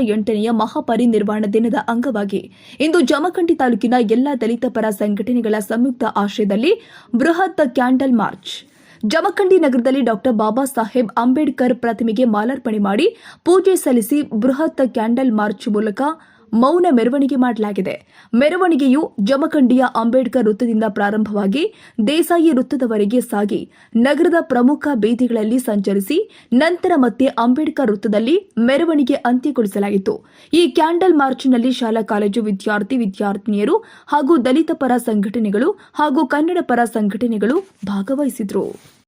ಎಂಟನೆಯ ಮಹಾಪರಿನಿರ್ವಾಣ ದಿನದ ಅಂಗವಾಗಿ ಇಂದು ಜಮಖಂಡಿ ತಾಲೂಕಿನ ಎಲ್ಲಾ ದಲಿತ ಪರ ಸಂಘಟನೆಗಳ ಸಂಯುಕ್ತ ಆಶ್ರಯದಲ್ಲಿ ಬೃಹತ್ ಕ್ಯಾಂಡಲ್ ಮಾರ್ಚ್. ಜಮಖಂಡಿ ನಗರದಲ್ಲಿ ಡಾಕ್ಟರ್ ಬಾಬಾ ಸಾಹೇಬ್ ಅಂಬೇಡ್ಕರ್ ಪ್ರತಿಮೆಗೆ ಮಾಲಾರ್ಪಣೆ ಮಾಡಿ ಪೂಜೆ ಸಲ್ಲಿಸಿ ಬೃಹತ್ ಕ್ಯಾಂಡಲ್ ಮಾರ್ಚ್ ಮೂಲಕ ಮೌನ ಮೆರವಣಿಗೆ ಮಾಡಲಾಗಿದೆ. ಮೆರವಣಿಗೆಯು ಜಮಖಂಡಿಯ ಅಂಬೇಡ್ಕರ್ ವೃತ್ತದಿಂದ ಪ್ರಾರಂಭವಾಗಿ ದೇಸಾಯಿ ವೃತ್ತದವರೆಗೆ ಸಾಗಿ, ನಗರದ ಪ್ರಮುಖ ಬೀದಿಗಳಲ್ಲಿ ಸಂಚರಿಸಿ, ನಂತರ ಮತ್ತೆ ಅಂಬೇಡ್ಕರ್ ವೃತ್ತದಲ್ಲಿ ಮೆರವಣಿಗೆ ಅಂತ್ಯಗೊಳಿಸಲಾಯಿತು. ಈ ಕ್ಯಾಂಡಲ್ ಮಾರ್ಚ್ನಲ್ಲಿ ಶಾಲಾ, ಕಾಲೇಜು ವಿದ್ಯಾರ್ಥಿ, ವಿದ್ಯಾರ್ಥಿನಿಯರು ಹಾಗೂ ದಲಿತ ಪರ ಸಂಘಟನೆಗಳು ಹಾಗೂ ಕನ್ನಡ ಪರ ಸಂಘಟನೆಗಳು ಭಾಗವಹಿಸಿದರು.